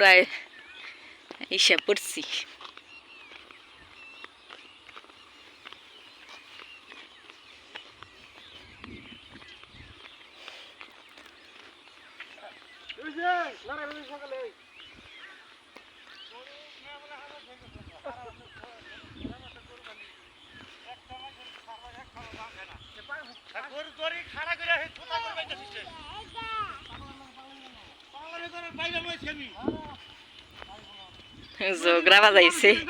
প্রায় ইসে পড়ছি। গরু Zo, grava daí, sim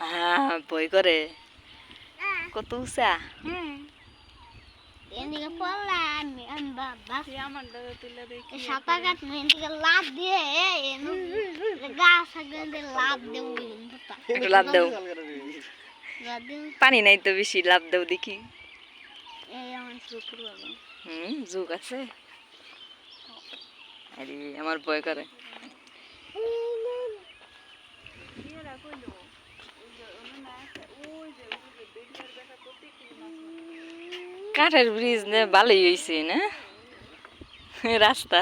Ah, boy, corre it. Go এদিকে পড়লাম আমি আমি বাবা আমার দাদা তুলে দেখি সাঁতার এদিকে লাভ দিয়ে গাছ লাভ দেবো একটু লাভ দেবো। পানি নাই তো বেশি লাভ দাও দেখি। হুম যুগ আছে। আরে আমার ভয় করে। কাঠের ব্রিজ নে ভালোই হয়েছে না? রাস্তা।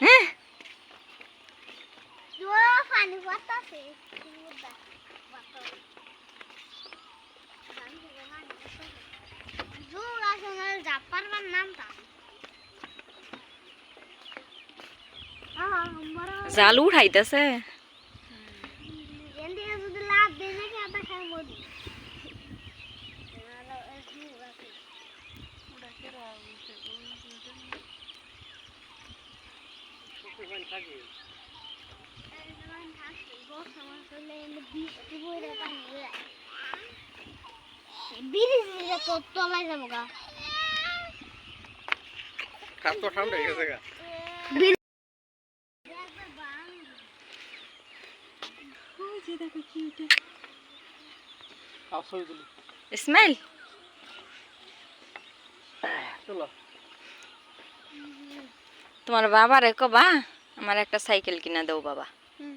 হ্যাঁ? জাল উঠাইতেছে তলায় যাব গা ঠান্ডা হয়ে গেছে গা। আসল দিলি ইসমাইল চলো তোমার বাবারে কবা আমার একটা সাইকেল কিনা দাও বাবা হুম।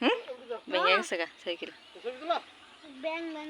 হুম ভেঙে গেছে গা সাইকেল ছবি তোলা ব্যাং ব্যাং